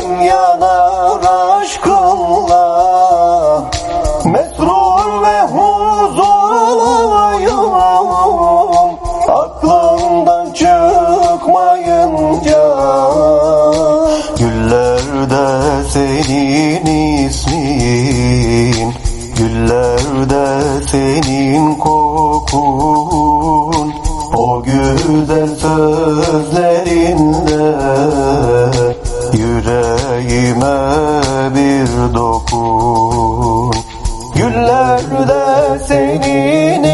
Yanar aşkınla Mesrur ve huzurluyum. Aklımdan çıkmayınca Güllerde senin ismin Güllerde senin kokun bir dokun Güllerde senin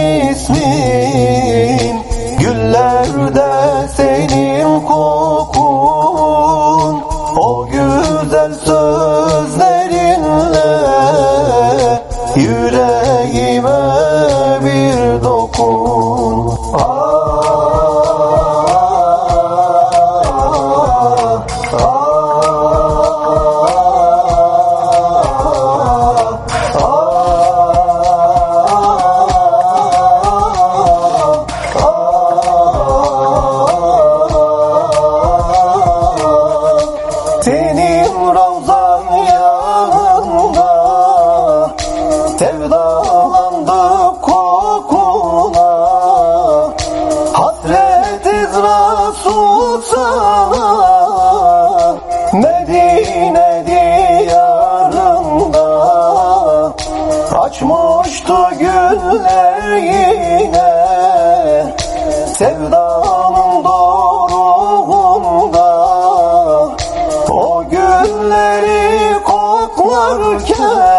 Sana Medine diyarında Açmıştı güller yine. Sevdanın doruğunda o günleri koklarken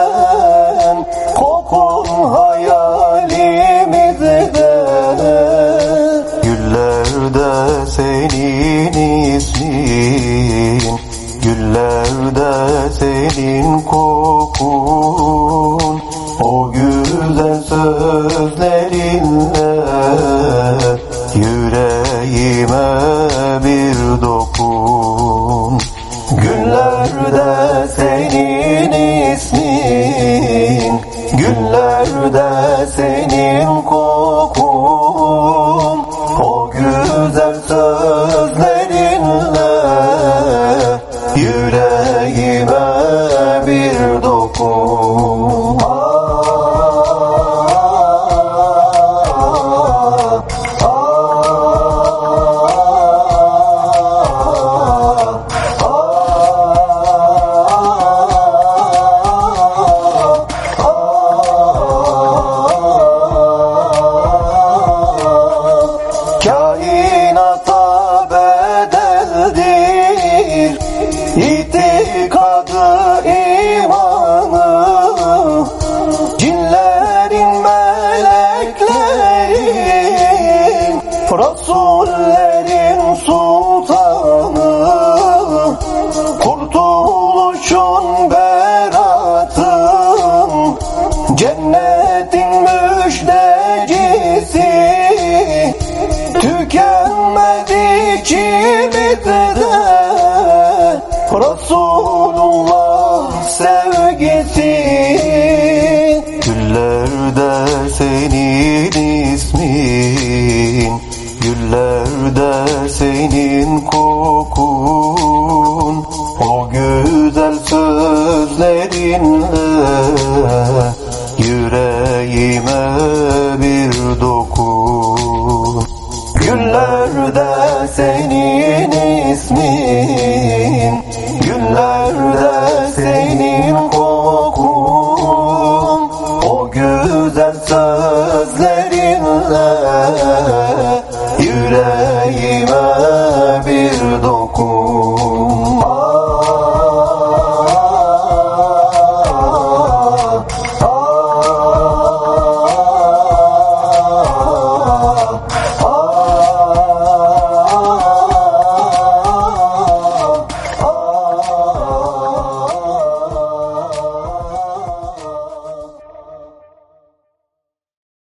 Rasullerin sultanı Kurtuluşun beratın Cennetin müjdecisi Tükenmedi içimizde Resulullah sevgisi. Güllerde sözlerinle Yüreğime bir dokun Güllerde senin ismin Güllerde senin kokun. O güzel sözlerinle Yüreğime